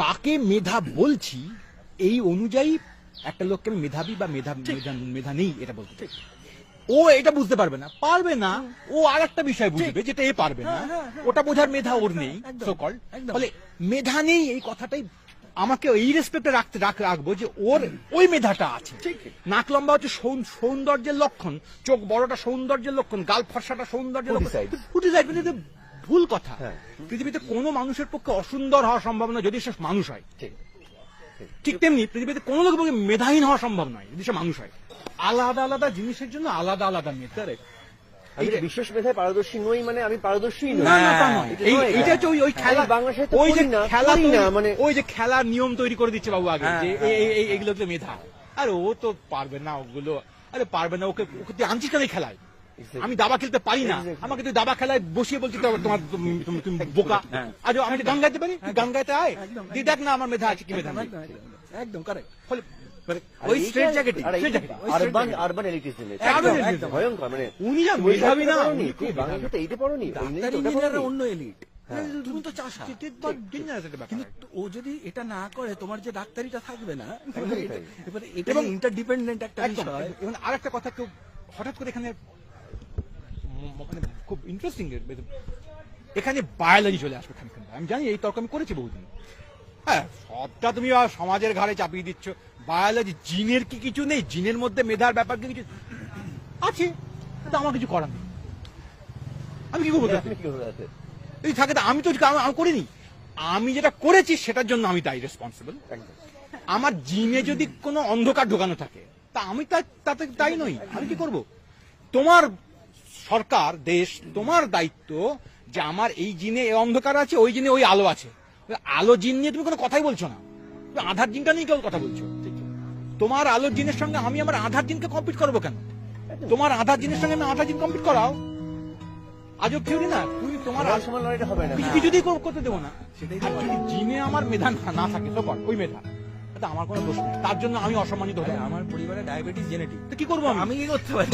কাকে মেধা বলছি এই অনুযায়ী একটা লোককে আমি মেধাবী বা মেধা মেধা মেধা নেই এটা বলতে। চাই। ও এটা বুঝতে পারবে না পারবে না ও আর একটা বিষয় বুঝবে যেটা এ পারবে না। হ্যাঁ, হ্যাঁ, হ্যাঁ। ওটা বোঝার মেধা ওর নেই একদম, সো কল একদম। ফলে মেধা নেই এই কথাটাই আমাকে এই রেসপেক্টে রাখতে রাখব যে ওর ওই মেধাটা আছে। নাক লম্বা হচ্ছে সৌন্দর্যের লক্ষণ চোখ বড়টা সৌন্দর্যের লক্ষণ গাল ফর্সাটা সৌন্দর্যের লক্ষণ। মানে ভুল কথা। হ্যাঁ। পৃথিবীতে কোনো মানুষের পক্ষে অসুন্দর হওয়া সম্ভব নয় যদি সে মানুষ হয় ঠিক। তেমনি পৃথিবীতে কোনো লোকের পক্ষে মেধাহীন হওয়া সম্ভব নয় যদি সে মানুষ হয়। আলাদা আলাদা জিনিসের জন্য আলাদা আলাদা মেধা বিশেষ মেধায় পারদর্শী নই মানে আমি পারদর্শী এইটা হচ্ছে ওই খেলা বাংলা সাহিত্য ওই যে খেলা না, মানে ওই যে খেলার নিয়ম তৈরি করে দিচ্ছে বাবু আগে হ্যাঁ, যে হ্যাঁ, এই- এই- এইগুলো মেধা। আরে ও তো পারবে না ওগুলো। আরে পারবে না ওকে ওকে আনছিস কেন খেলায়. আমি দাবা খেলতে পারি না। আমাকে তুই দাবা খেলায় বসিয়ে বলছি তোমার তুমি- বোকা। হ্যাঁ। আজ আমি গান গাইতে পারি? গান গাইতে আয়। তুই দেখ না আমার মেধা আছে কি মেধা একদম, নেই একদম, একদম, একদম করে ফলে মানে ওই স্ট্রেট জ্যাকেটই আর স্ট্রেট এইটা জ্যাকেট আরবান আরবান এলিটিজম একদম, একদম। ভয়ঙ্কর মানে উনি যা মেধাবী না, বাংলা। এইটা পড়োনি? অন্য এলিট তুমি তো চাষা। কিন্তু ও যদি এটা না করে তোমার যে ডাক্তারিটা থাকবে না এবারে এটা ইন্টারডিপেন্ডেন্ট একটা একদম বিষয়। এবং আর একটা কথা কেউ হঠাৎ করে এখানে মানে খুব ইন্টারেস্টিং এখানে বায়োলজি চলে আসবে খানিক্ষণ আমি জানি এই তর্ক আমি করেছি বহুদিন। হ্যাঁ সবটা তুমি আর সমাজের ঘাড়ে চাপিয়ে দিচ্ছ। বায়োলজি জিনের কি কিছু নেই? জিনের মধ্যে মেধার ব্যাপার কি কিছু? আছে কিন্তু আমার কিছু করার নেই। আমি কি করব? এই থাকে তো আমি তো আমি- করিনি। আমি যেটা করেছি সেটার জন্য আমি তাই রেসপন্সিবল আমার জিনে যদি কোনো অন্ধকার ঢোকানো থাকে তা আমি তাতে তাই নই। আমি কি করব? তোমার সরকার দেশ তোমার দায়িত্ব যে আমার এই জিনে এই অন্ধকার আছে ওই জিনে ওই আলো আছে। আলো জিন নিয়ে তুমি কোনো কথাই বলছো না। তুমি আধার জিনটা নিয়ে কেউ কথা বলছো। তোমার আলো জিনের সঙ্গে আমি আমার আধার জিনকে কম্পিট করব কেন? তোমার আধার জিনের সঙ্গে আমি আধার জিন কম্পিট করাও? আজব থিওরি না? তুমি তোমার হবে না। কিছু কিছুতেই করতে দেবো না। যদি জিনে আমার মেধা না- থাকে তো ওই মেধা। আমার কোনো দোষ নেই। তার জন্য আমি অসম্মানিত আরে আমার পরিবারে ডায়াবেটিস জেনেটিক তো কি করব আমি? আমি কি করতে পারি?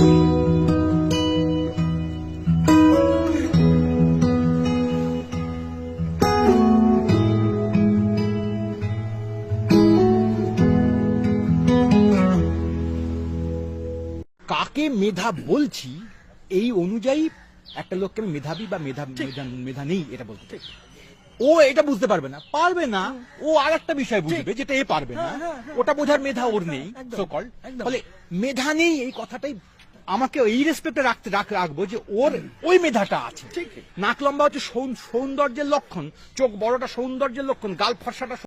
কাকে মেধা বলছি এই অনুযায়ী একটা লোককে আমি মেধাবী বা মেধা মেধা মেধা নেই এটা বলতে। ও এটা বুঝতে পারবে না পারবে না ও আর একটা বিষয় বুঝবে যেটা এ পারবে না হ্যাঁ, হ্যাঁ, হ্যাঁ। ওটা বোঝার মেধা ওর নেই একদম, সো কল একদম। ফলে মেধা নেই এই কথাটাই আমাকে এই রেসপেক্টে রাখতে রাখব যে ওর ওই মেধাটা আছে। নাক লম্বা হচ্ছে সৌন- সৌন্দর্যের লক্ষণ চোখ বড়টা সৌন্দর্যের লক্ষণ গাল ফর্সাটা